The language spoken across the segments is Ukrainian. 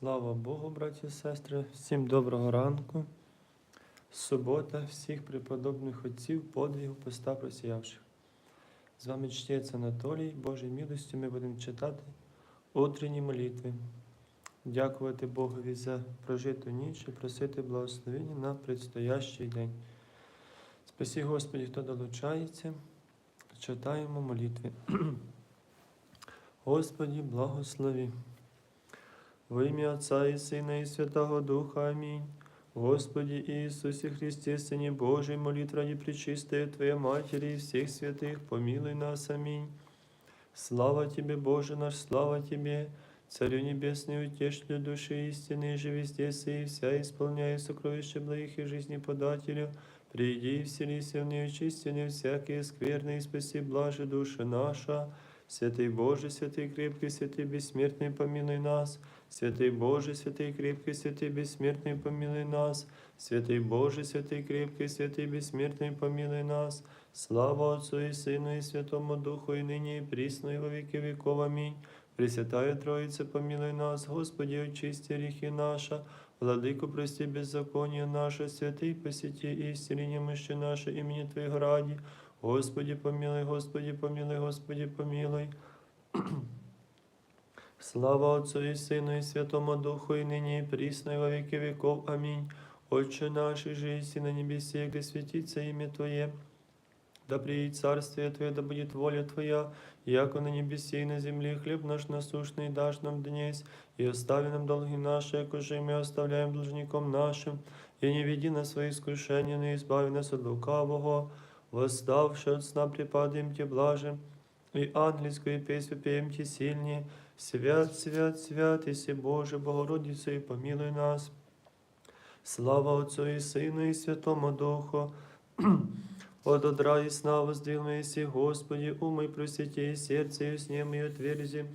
Слава Богу, браті і сестри, всім доброго ранку. Субота всіх преподобних отців подвигів поста просіявших. З вами чтець Анатолій, Божій милостю ми будемо читати утренні молитви. Дякувати Богові за прожиту ніч і просити благословення на предстоящий день. Спасі Господі, хто долучається, читаємо молитви. Господі, благослови. Во ім'я Отця і Сина, і Святого Духа. Амінь. Господи Иисусе Христе, Сыне Божий, молитв ради Пречистая Твоя Матери и всех святых, помилуй нас. Аминь. Слава Тебе, Боже наш, слава Тебе, Царю Небесный, утешителю души истины, же везде сей, вся исполняя сокровища благих и жизни подателю, приди и вселися в неочистенные всякие скверные, и спаси блажи души наша. Святый Боже, святый крепкий, святый бессмертный, помилуй нас. Святый Боже, святый крепкий, святый бессмертный, помилуй нас. Святый Боже, святый крепкий, святый бессмертный, помилуй нас. Слава Отцу и Сыну и Святому Духу, и ныне и присно, и во веки веков. Аминь. Пресвятая Троица, помилуй нас, Господи, очисти грехи наши, Владыку, прости беззаконие наше, святый, посети истине немощи наши, имени Твоего ради. Господи, помилуй, Господи, помилуй, Господи, помилуй. Слава Отцу и Сыну и Святому Духу, и ныне и присно, и во веки веков. Аминь. Отче наш, и жизнь на небесе, где светится имя Твое, да приедет царствие Твое, да будет воля Твоя, яко на небесе и на земле хлеб наш насущный дашь нам днесь, и остави нам долги наши, яко же и мы оставляем должником нашим, и не веди на свои искушения, но избави нас от лукавого, восставши от сна припадаем Тебе блажим, и ангельскую песню пеем Тебе сильнее, Свят, свят, свят, Иси Боже, Богородица, и помилуй нас. Слава Отцу и Сыну и Святому Духу, от одра и сна воздвиг Господи, умой и сердце, и снем и отверзи.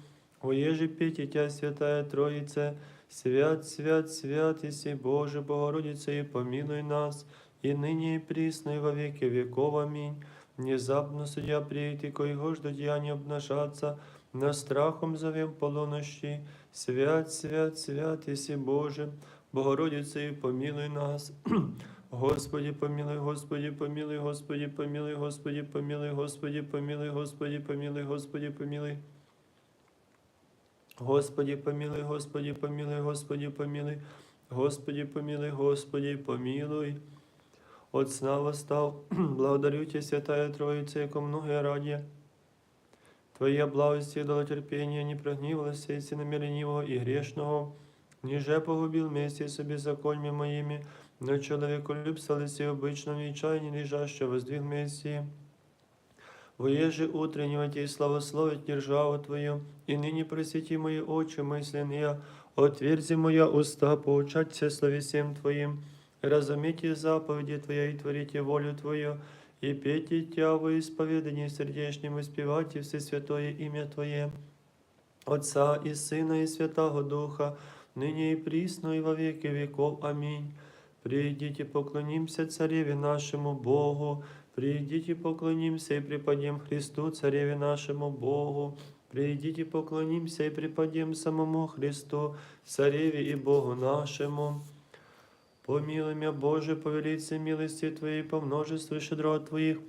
О еже пейте Тя, Святая Троица, свят, свят, свят, Иси Боже, Богородица, и помилуй нас, и ныне и присно, и во веки веков. Аминь. Внезапно судья приедет, и коего ждут деяния обнажаться, на страхом зовем полунощі, свят, свят, свят, Єси Боже, Богородице, і помилуй нас. Господи, помилуй, Господи, помилуй, Господи, помилуй, Господи, помилуй, Господи, помилуй, Господи, помилуй, Господи, помилуй. Господи, помилуй, Господи, помилуй, Господи, помилуй, Господи, помилуй, Господи, помилуй. От сна восстав, благодарю Тебя, Святая Троица, яко многое ради. Твоя благость дала терпение, не прогнивалась и намеренивого и грешного, ниже погубил вместе с беззакониями моими, но человеку любствовались и обычном нечаянии лежаще воздвиг Мессии. Воеже утреннего тебе славословить державу Твою, и ныне просвети мои очи мысленные, отверзи моя уста, поучаться словесем Твоим, разумейте заповеди Твоя и творите волю Твою, и пейте Тя во исповедании сердечнем, и спевайте все святое имя Твое, Отца и Сына и Святого Духа, ныне и присно и во веки веков. Аминь. Придите, поклонимся Цареве нашему Богу, придите, поклонимся и преподем Христу, Цареве нашему Богу. Придите, поклонимся и преподем самому Христу, Цареве и Богу нашему. Помилуй меня, Боже, по велице милости Твоей, по множеству щедрот Твоих,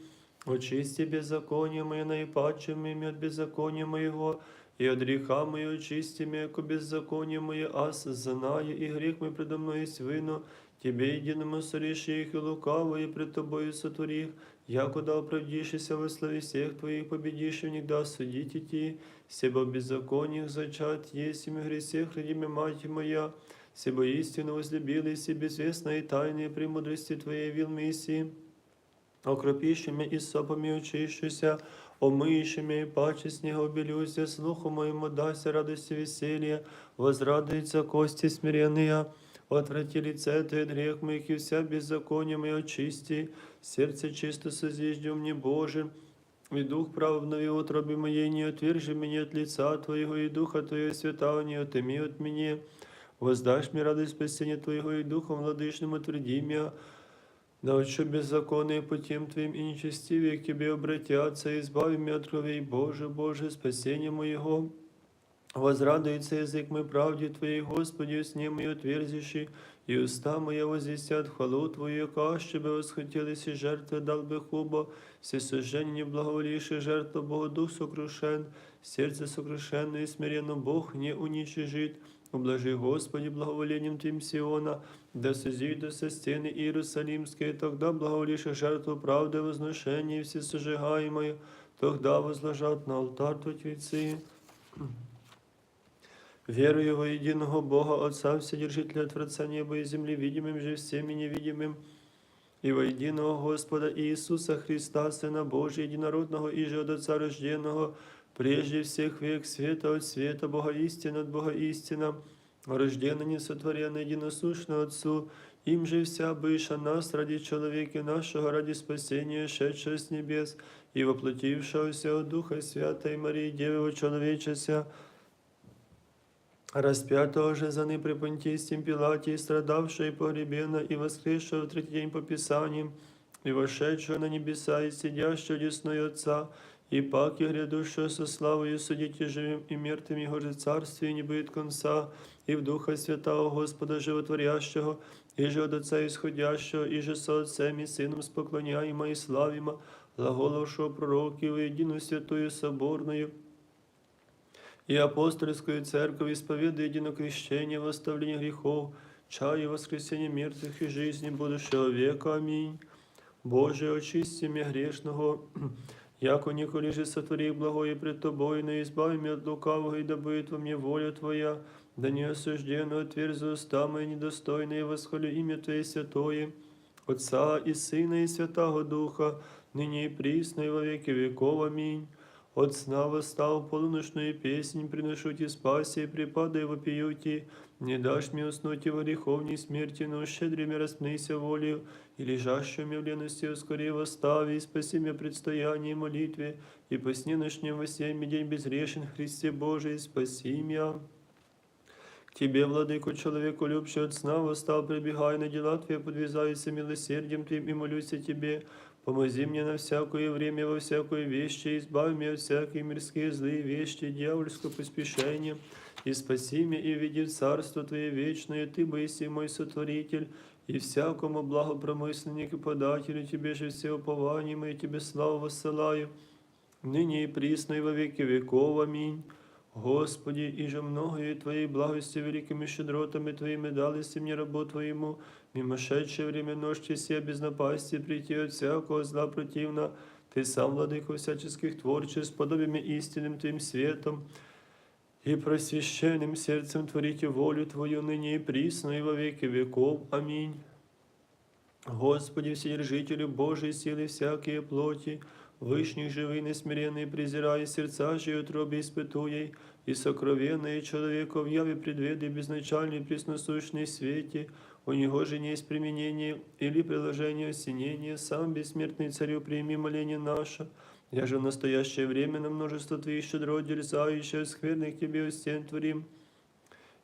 очисти беззаконие мое наипачем имя от беззакония моего, и от греха моего очисти меня, яко беззаконие мое, ас знаю, и грех мой предо мной есть вину, Тебе единому сориши их и лукаво, и пред Тобою сотворих, якуда оправдишься во славе всех Твоих, победишь и никогда судите Ти, себо беззакониях зачат, есть и гресех, родиме мать моя, Себо истину возлюбили, и безвестные тайные премудрости Твоей вил миссии, окропившими и сопами очищуся, омыющими и паче снега обелюся, слуху моему дася радости веселья, возрадуются кости смиренные, отврати лице Твое от грех моих и вся беззаконие мое очисти, сердце чисто созижди мне Боже, и дух прав обнови утробе моей, не отвержи меня от лица Твоего, и духа Твоего святого не отыми от меня, Воздашь мне радость спасения Твоего и Духом Владычным утверди меня, научу беззаконные путем Твоим и нечестивые к Тебе обратятся, избави меня от кровей Боже, Боже, спасение моего. Возрадуется язык мой правде Твоей, Господи, с ним и отверзиши, и уста моя возвестят хвалу Твою, яка ще би восхотілися жертви, дал би хубо, все сожжение благоволейшее жертва Богу Дух сокрушен, сердце сокрушенное и смиренно Бог не уничижит. Ублажи, Господи, благоволением Твоим Сиона, да созидут со стены Иерусалимские, тогда благоволишь жертву правды, возношения и все сожигаемое, тогда возложат на алтарь Твои Верую во единого Бога, Отца, Вседержителя Творца неба и земли, видимым же всеми невидимым, и во единого Господа Иисуса Христа, Сына Божия, единородного и же от Отца рожденного, прежде всех век света от света, Бога истина от Бога истина, рожденно несотворенно, единосущно Отцу, им же вся быша нас ради человека нашего, ради спасения, шедшего с небес, и воплотившегося от Духа Святой Марии, Девы человечеся, распятого же за ны при Понтийском Пилате, и страдавшего и погребена, и воскресшего в третий день по Писаниям, и вошедшего на небеса, и сидящего десной Отца, и пак и грядущего со славою судите живым и мертвым, Его же царствие не будет конца, и в Духа Святого Господа Животворящего, и же от Отца исходящего, и же со Отцем и Сыном споклоняемо и славимо, глаголовшего пророків, единую святую соборную, и апостольскую церковь исповедуя единокрещение, восставление грехов, чаю воскресения мертвых и жизни будущего века. Аминь. Боже, очисти меня грешного, яко николи же сотвори благое пред Тобой, но избави меня от лукавого, и да будет во мне воля Твоя, да не осужденно отверзи уста мои недостойные, восхвалю имя Твое святое, Отца и Сына и Святого Духа, ныне и присно и во веки веков. Аминь. От сна восстал полуночную песнь, приношу тебе спаси, припадай вопиюти, не дашь мне уснуть и во греховней смерти, но щедрыми распнися волею, и лежащими в лености ускори восстави, и спаси меня предстояние молитве, и по сне ночнем во семь день безгрешен Христе Божий, спаси меня. К Тебе, владыку, человеку любящий от сна, восстал, прибегай на дела Твои, подвязаюся милосердием Твоим и молюсь о Тебе. Помози мне на всякое время, во всякое вещи, избави меня от всякие мирские злые вещи, дьявольского поспешения, и спаси меня, и веди в царство Твое вечное, Ты, Боиси, мой сотворитель, и всякому благопромысленнику подателю Тебе же все упования мои, Тебе славу воссылаю, ныне и присно, и во веки веков. Аминь. Господи, и же многое Твоей благости великими щедротами Твоими дали си мне рабу Твоему, мимошедшее время ночи сия без напасти прийти от всякого зла противно, Ты сам, владыка всяческих творчеств, подобиями истинным Твоим светом, и просвященным сердцем творите волю Твою ныне и присно, и во веки веков. Аминь. Господи, Вседержителю Божией силы всякие плоти, Вышних живый, несмиренный, презирая сердца же и утробе испытуей, и сокровенные человека в яве предведы безначальный пресносущный свете, у него же не есть применение или приложение осенения, сам бессмертный царю прими моление наше, я же в настоящее время на множество Твоих щедро дерзающих, скверных Тебе у стен творим,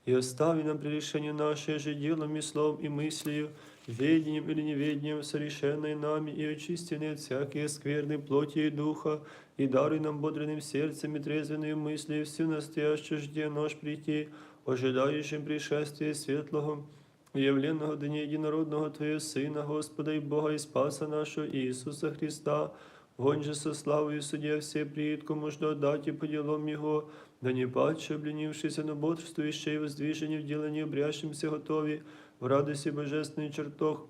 и остави нам прегрешение наше же делом и словом и мыслью, ведением или неведением, совершенной нами, и очистенной от всякие скверны плоти и духа, и даруй нам бодренным сердцем и трезвенную мыслью всю настоящую жде наш прийти, ожидающим пришествия светлого, явленного дня единородного Твоего Сына, Господа и Бога и Спаса нашего Иисуса Христа, Вон же со славою судья все приид, кому жду отдать и по делам Его, да не паче, обленившийся, но бодрствующий и воздвижение в делании обрящимся готові, в радости божественный чертог,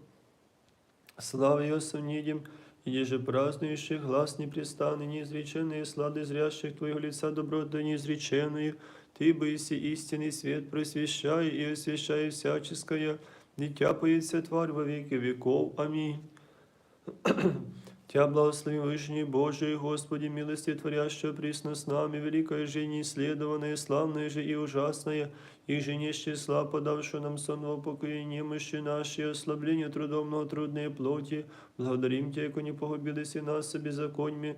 славы Его сонидим, и еже празднующих глаз непрестанный, неизреченные слады зрящих Твоего лица доброту неизреченную, Ты, Боиси, истинный свет, просвещай и освящай всяческое, дитя поется тварь во веки веков. Аминь. Тя благослови Вышний Божий, Господи, милости творящего присно с нами, великое же неисследованное, славное же и ужасное, и же не с числа, подавшего нам сонного покоя, немощи наши, и ослабление трудом, но трудные плоти, благодарим Тебя, яко не погубились и нас со беззаконьми,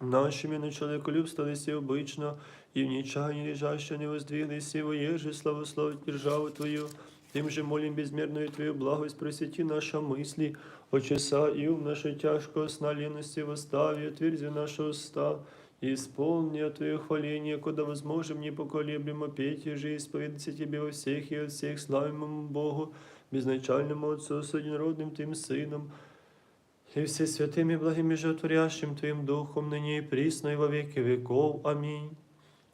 нашими на человеколюбство лиси обычно, и в нечаянии лежаще не воздвиглись, и воеже славословить державу Твою, тем же молим безмерную Твою благость, просвети наши мысли, очеса и ум нашей тяжкого сна лености восстави, отверзи наши уста, Исполни Твое хваление, куда возможем непоколеблемо петь и же исповедаться Тебе во всех и от всех славимому Богу, безначальному Отцу, с одинородным Твоим Сыном, и все святым и благим и животворящим Твоим Духом, ныне и присно и во веки веков. Аминь.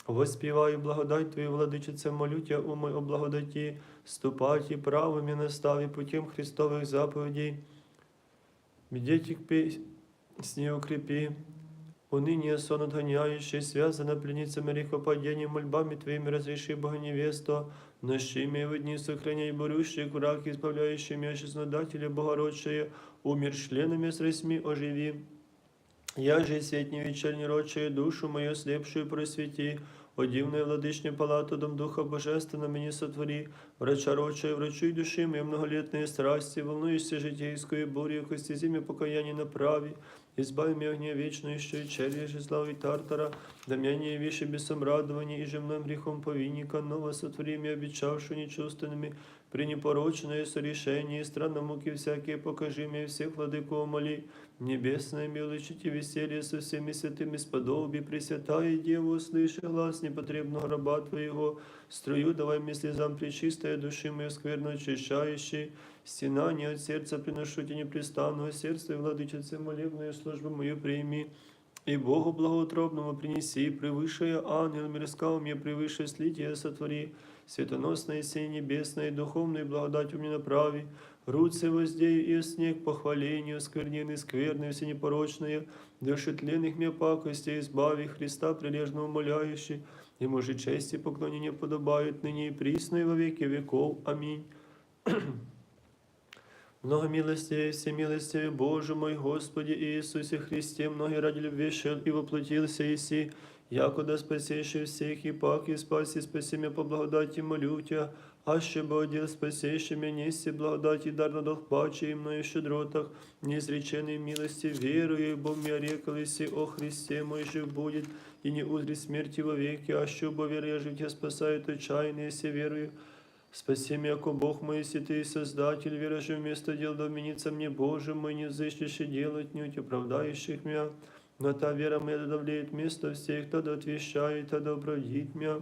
Воспіваю благодать Твою, владичице, молю Тя, умой о благодаті, ступать і правом і наставі путем Христових заповідей. Медите к песне укрепи, уныние сон отгоняющий, связано пленницами грехопадения, мольбами Твоими разреши, Бога невесту, нощими в дни сохраняй борющих враг, избавляющий меня честнодателя, Богородшие, умер членами с росьми оживи. Я же святні вечерні рочие, душу мою слепшую просвети, о дивная владычня палату дом Духа Божественного мені сотвори, врача рочая, врачуй души мои многолетные страсти, волнуешься житейскую бурю, кости зиме покаяние направи, избави меня огня вечную, еще и черви же славы Тартара, да меня не явишь и бесом радования, и же мной грехом повинника, ново сотвори меня, обещавшую нечувственными, при непорочное сорешении, странно муки всякие, покажи мне всех владыку моли, Небесное милочите веселье со всеми святыми сподоби, Пресвятая Дева, услыши глаз непотребного раба Твоего, струю давай мне слезам пречистая души мою скверно очищающей, стенание от сердца приношу тебе непрестанного сердца, и владычице молебную службу мою прими, и Богу благоутробному принеси, превыше ангел мирскал мне, превыше слития сотвори, светоносное сей небесное, духовной благодатью мне направи, Руце воздею и снег похвалению, сквернины скверные, все непорочные, души тленных мне пакости, избави Христа прилежно умоляющий, Ему же честь и поклонение подобают ныне и присно и во веки веков. Аминь. Много милостей, все милостей, Боже мой, Господи Иисусе Христе, многие ради любви шел и воплотился Иси, якуда спасейший всех, и пак и спаси, спаси меня по благодати, молю Тебя, аще бы одел спасейший меня, неси благодати, дар на дух паче, и мною щедротах, неизреченной милости, верую, бо мне рекалися о Христе мой жив будет, и не узри смерти вовеки, аще бо веря жив тебя спасает отчаянно, если верую, Спаси меня, яко Бог мой, если Ты Создатель, вера же вместо дел доменится мне, Боже мой, не взыщешь и делать нють, оправдающих меня. Но та вера моя давлеет место всех, тогда отвещает, тогда оправдит меня.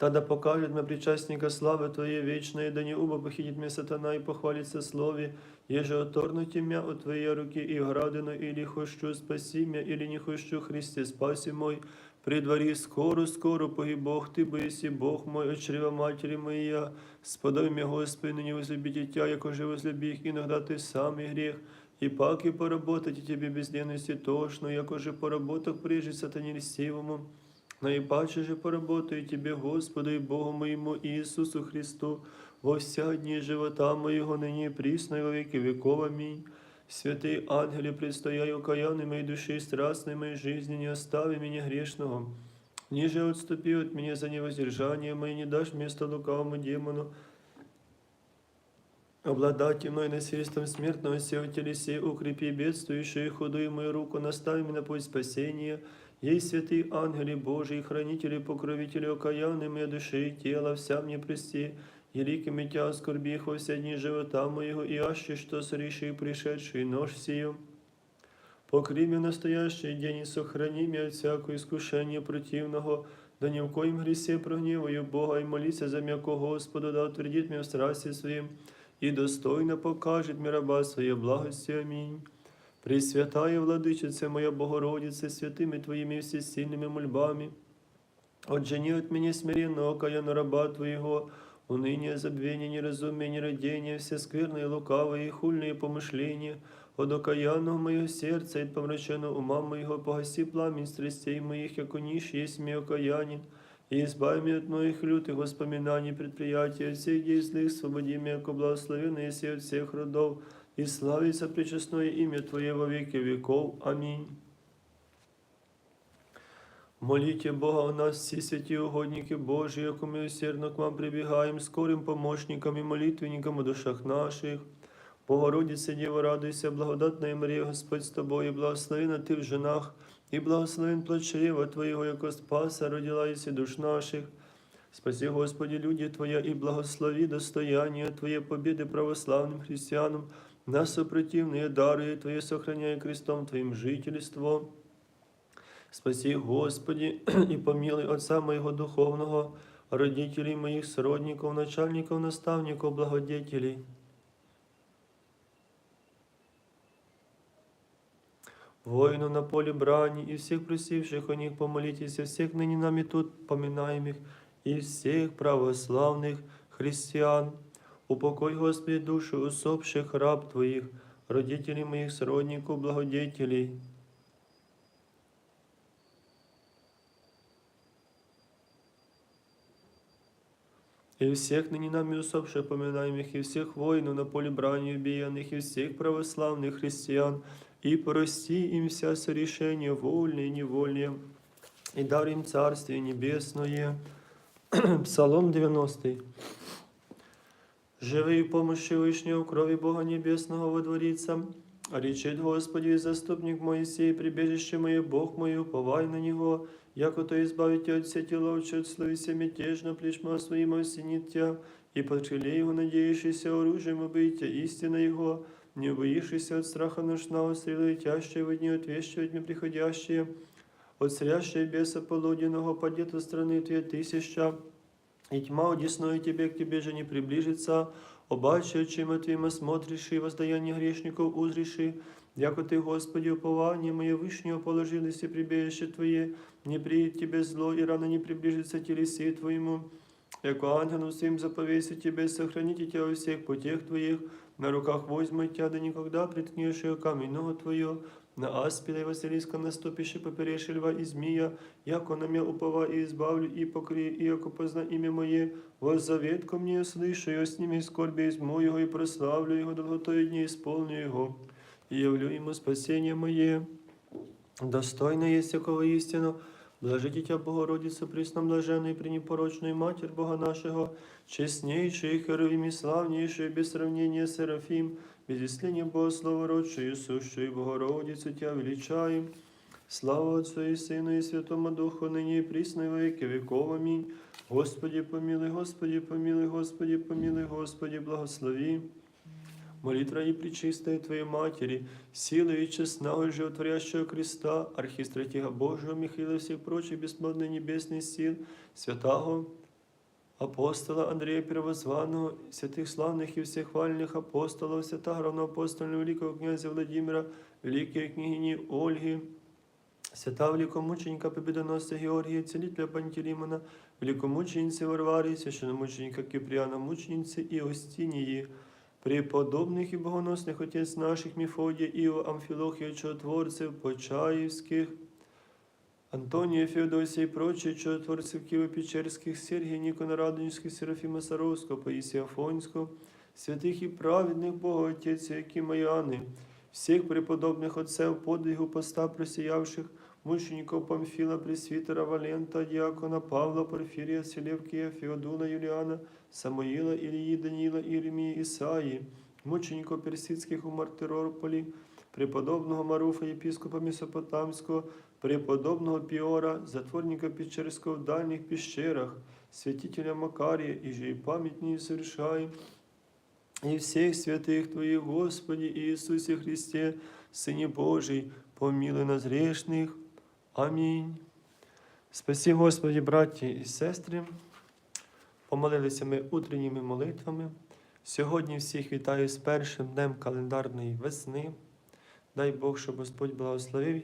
Тогда покажет мне причастника славы Твоей вечной, да не уба похитит мне сатана и похвалится слове, еже оторнуть меня от Твоей руки и градину, или хочу спаси меня, или не хочу, Христе, спаси мой, при дворі скоро, скоро погиб Бог, Ти боїсі Бог мой, от чрева матери моя, сподай меня, Господи, ныне возлюби дитя, яко же возлюби их, иногда Ты самый грех, и пак и поработать и Тебе безденности тошно, яко же поработах прежде сатане льстивому, наипаче же поработаю Тебе, Господу и Богу моему Иисусу Христу, во вся дни живота моего, ныне и присно и во веки веков. Аминь. Святый ангеле, предстояй окаянной моей души страстной моей жизни, не остави меня грешного. Ниже отступи от меня за невоздержание мое, не дашь место лукавому демону, обладать мной насильством смертного сего телесе, укрепи бедствующую и худую мою руку, настави меня на путь спасения. Ей святый ангели Божий, хранители, покровители окаянной моей души и тела, вся мне прости, Великими тя оскорбих во все дни живота моего, и аще что сориши пришедший нож сию. Покри меня настоящий день и сохрани меня от всякого противного, да ни в коем гресе прогневаю Бога и молися за м'яко Господу, да утвердит меня в страсти своим, и достойно покажет мне раба своей благости. Аминь. Пресвятая Владычице моя Богородице, святыми Твоими всесильными мольбами, отжени от меня смиренного окаяна раба Твоего, уныние, забвение, неразумие, нерадение, все скверные, лукавые и хульные помышления, от окаянного моего сердца и от помраченного ума моего, погаси пламень страстей моих, яко ниш есть мне окаянин, и избави меня от моих лютых воспоминаний, предприятий, от всех дей злых, свободи меня, яко благословенный еси от всех родов, и славится пречестное имя Твое во веки веков. Аминь. Молите Бога о нас, все святі угодники Божии, яко мы усердно к вам прибегаем, скорым помощникам и молитвенникам о душах наших. Богородице, Дева, радуйся, благодатная Мария, Господь с тобою, благословена Ты в женах, и благословен плод чрева Твоего, яко спаса, родила и душ наших. Спаси, Господи, люди Твоя, и благослови достояние Твоей победы православным христианам, нас сопротивные даруя Твое, сохраняя крестом Твоим жительство. Спаси, Господи, и помилуй Отца моего духовного, родителей моих, сродников, начальников, наставников, благодетелей. Воину на поле брани и всех просивших о них помолитесь, и всех ныне нами тут поминаемых, и всех православных христиан. Упокой, Господи, души усопших раб Твоих, родителей моих, сродников, благодетелей. И всех ныне нами усопших поминаемых, и всех воинов на поле брани убиенных, и всех православных христиан, и прости им вся сорешения вольные и невольные, и дар им Царствие Небесное. Псалом 90. Живи в помощи Вышнего, крови Бога Небесного водворится. Речет Господи, заступник Моисей, прибежище мое, Бог мой, уповай на Него, яко то избавите от все тела, от словися мятежно, плешма своим осенит тя, и подкрылей его, надеющийся оружием, убийте истина Его, не убоившийся от страха ночного, стрелы летящие в дни, отвещивать мне приходящие, от срящей беса полуденного, падет от страны твоей тысяча, и тьма одесную тебе к тебе же не приближится, обаче очима твоим осмотришь и воздаяние грешников узриши, яко ты, Господи, упование мое вышнего положились и прибежище Твое, не приедет тебе зло, и рано не приближится телеси Твоему, яко ангелу своим заповеси тебе, сохраните тебя во всех путях Твоих, на руках возьму тебя, да никогда приткнешь ее камень на наступишь и поперешь и льва и змея, яко на меня упова и избавлю и покри, и яко позна имя мое, воззавет ко мне услышу, я с ними скорби изму его и прославлю его долготой дни, исполню его, и явлю ему спасение мое. Достойно есть якого истину, блажите тебя, Богородица, присно блаженная и пренепорочная Матерь Бога нашего, честнейшая, херовим и славнейшая, без сравнения Серафим, без исцеления Бога Словородшую, сущую Богородицу тебя величаем. Слава Отцу и Сыну и Святому Духу, ныне и присно и во веки веков. Аминь. Господи, помилуй, Господи, помилуй, Господи, помилуй, Господи, благослови. Молитва и пречистая Твоей Матери, силы и честного животворящего креста, архистратига Божьего Михаила и всех прочих бесплодных небесных сил, святого апостола Андрея Первозванного, святых славных и всех хвальных апостолов, святого равноапостольного великого князя Владимира, великой княгини Ольги, свята великомученика Победоносця Георгія, целителя Пантелеймона, великомученицы Варвари, священномученика Киприана, мученицы Иостинии, преподобных и богоносных отец наших Мефодия, Ио, Амфилохия, чудотворцев, Почаевских, Антония, Феодосия и прочие чудотворцев Киево-Печерских, Сергия, Никона Радонежских, Серафима Саровского, Паисия Афонского, святых и праведных Бога Отец Якима Иоанны, всех преподобных отцев подвигу поста просиявших, мучеников Памфила, Пресвитера, Валента, Дьякона, Павла, Порфирия, Селевкия, Феодуна, Юлиана, Самуила, Ильи, Данила, Иеремии, Исаии, мучеников персидских у Мартирополі, преподобного Маруфа, єпископа Месопотамського, преподобного Піора, затворника Печерського в дальніх пещерах, святителя Макарія, і же і памятні совершаем, и всех святых Твоих, Господи Иисусе Христе, Сыне Божий, помилуй нас грешных. Амінь. Спасі, Господі, браті і сестри. Помолилися ми утренніми молитвами. Сьогодні всіх вітаю з першим днем календарної весни. Дай Бог, щоб Господь благословив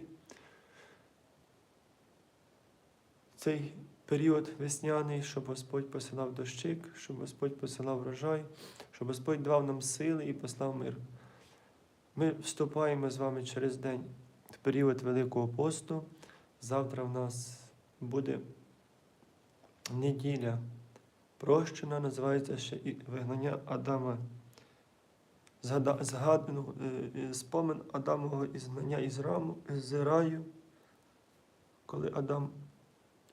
Цей період весняний, щоб Господь посилав дощик, щоб Господь посилав врожай, щоб Господь давав нам сили і послав мир. Ми вступаємо з вами через день в період Великого посту. Завтра в нас буде неділя прощена, називається ще і вигнання Адама. Згада- Згадано е, е, спомин Адамового ізгнання із, раму, раю, коли Адам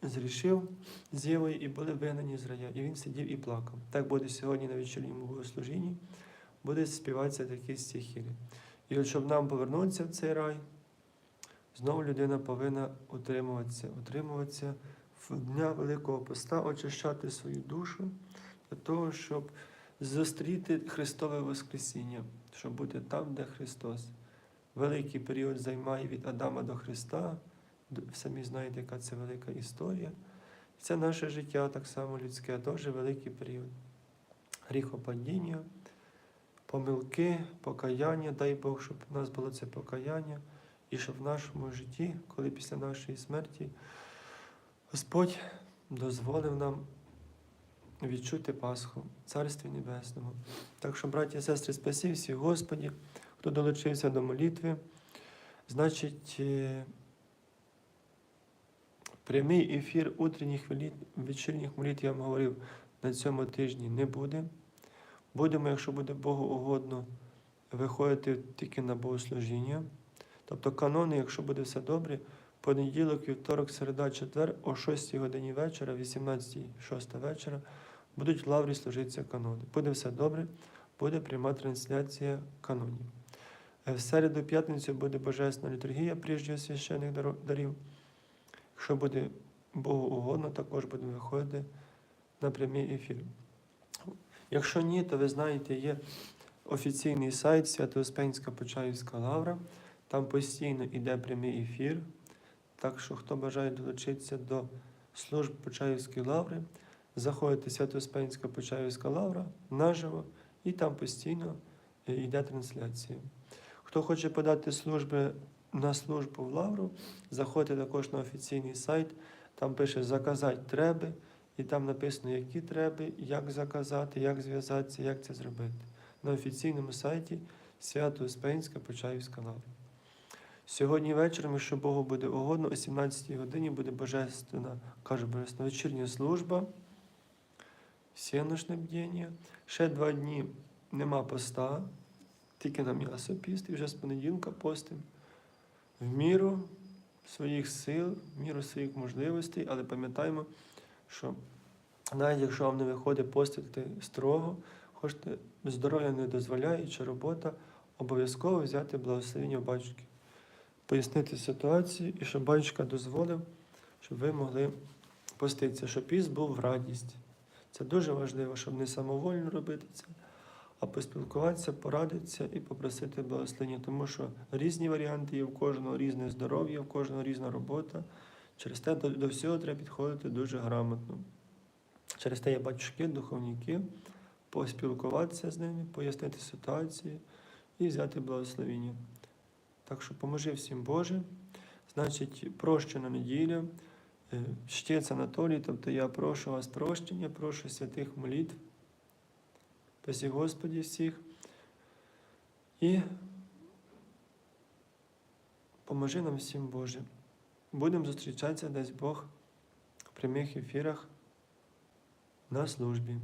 зрішив з Євою і були вигнані з рая. І він сидів і плакав. Так буде сьогодні на вечірньому богослужінні, буде співатися такі стихи. І от щоб нам повернутися в цей рай, знову людина повинна утримуватися, утримуватися в дня Великого Поста, очищати свою душу для того, щоб зустріти Христове Воскресіння, щоб бути там, де Христос. Великий період займає від Адама до Христа Самі знаєте, яка це велика історія. Це наше життя так само людське, теж великий період. Гріхопадіння, помилки, покаяння. Дай Бог, щоб у нас було це покаяння, і щоб в нашому житті, коли після нашої смерті, Господь дозволив нам відчути Пасху Царстві Небесному. Так що, браті і сестри, спасі всіх Господі, хто долучився до молитви. Значить, е, прямий ефір утренніх вечірніх молитв, я вам говорив, на цьому тижні не буде. Будемо, якщо буде Богу угодно, виходити тільки на богослужіння. Тобто канони, якщо буде все добре, понеділок, вівторок, середа, четвер о 6 годині вечора, 18 6 вечора, будуть в лаврі служитися канони. Буде все добре, буде пряма трансляція канонів. Е, В середу, п'ятницю буде Божественна літургія прежде священних дарів. Якщо буде Богу угодно, також будемо виходити на прямий ефір. Якщо ні, то ви знаєте, є офіційний сайт Свято-Успенська Почаївська лавра. Там постійно йде прямий ефір. Так що, хто бажає долучитися до служб Почаївської лаври, заходите Свято-Успенська Почаївська лавра наживо, і там постійно е, йде трансляція. Хто хоче подати служби на службу в лавру, заходьте також на офіційний сайт, там пише заказати треба, і там написано, які треба, як заказати, як зв'язатися, як це зробити. На офіційному сайті Свято Успенська Почаївська лавра. Сьогодні вечором, якщо Богу буде угодно, о 17 годині буде божественна, кажу, божественна вечірня служба, сіношне бдіння. Ще два дні нема поста, тільки на м'ясо піст, і вже з понеділка постим в міру своїх сил, в міру своїх можливостей, але пам'ятаємо, що навіть якщо вам не виходить постити строго, хочете здоров'я не дозволяє, чи робота, обов'язково взяти благословення батюшки, пояснити ситуацію і щоб батюшка дозволив, щоб ви могли поститися, щоб піст був в радість. Це дуже важливо, щоб не самовольно робити це, а поспілкуватися, порадитися і попросити благословення, тому що різні варіанти є, в кожного різне здоров'я, в кожного різна робота. Через те до, всього треба підходити дуже грамотно. Через те є батюшки, духовники, поспілкуватися з ними, пояснити ситуацію і взяти благословення. Так що поможи всім Боже. Значить, прощена неділя, е, Щець Анатолій, тобто я прошу вас прощення, прошу святих молитв. Спасі Господі всіх. І поможи нам всім Боже. Будемо зустрічатися десь Бог в прямих ефірах на службі.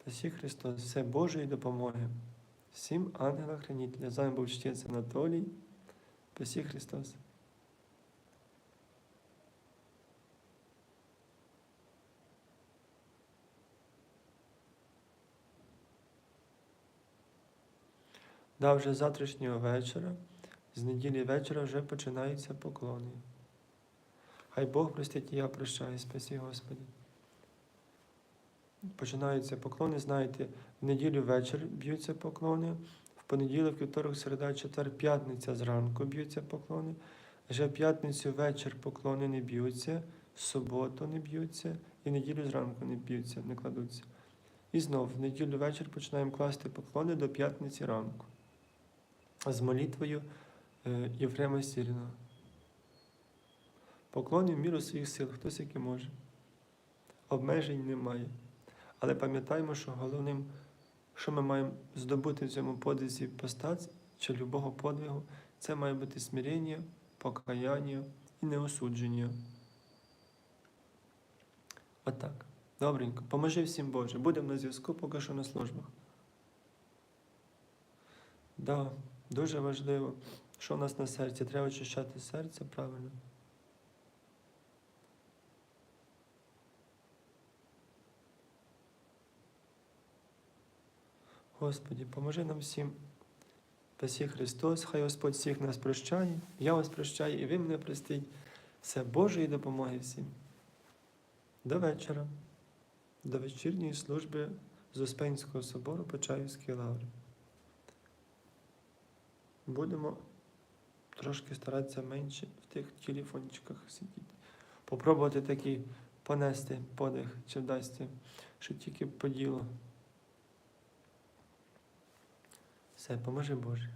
Спасі Христос, все Божої допомоги. Всім ангела хранителя. З вами був чтець Анатолій. Спасі Христос. Да, вже з завтрашнього вечора, з неділі вечора вже починаються поклони. Хай Бог простить і я прощаю, спасі Господи. Починаються поклони, знаєте, в неділю вечір б'ються поклони, в понеділок, вівторок, середа, четвер, п'ятниця зранку б'ються поклони. Вже в п'ятницю вечір поклони не б'ються, в суботу не б'ються, і в неділю зранку не б'ються, не кладуться. І знов в неділю вечір починаємо класти поклони до п'ятниці ранку. З молитвою е, Єфрема Сіріна. Поклони в міру своїх сил, хтось який може. Обмежень немає. Але пам'ятаємо, що головним, що ми маємо здобути в цьому подвизі постаць чи любого подвигу, це має бути смирення, покаяння і неосудження. Отак. Добренько. Поможи всім Боже. Будемо на зв'язку поки що на службах. Да, дуже важливо, що в нас на серці. Треба очищати серце правильно. Господі, поможи нам всім. Спасі Христос, хай Господь всіх нас прощає, я вас прощаю, і ви мене простіть. Все Божої допомоги всім. До вечора, до вечірньої служби з Успенського собору Почаївської лаври. Будемо трошки старатися менше в тих телефончиках сидіти. Попробувати такі понести подих, чи вдасться, що тільки по ділу. Все, поможи Боже.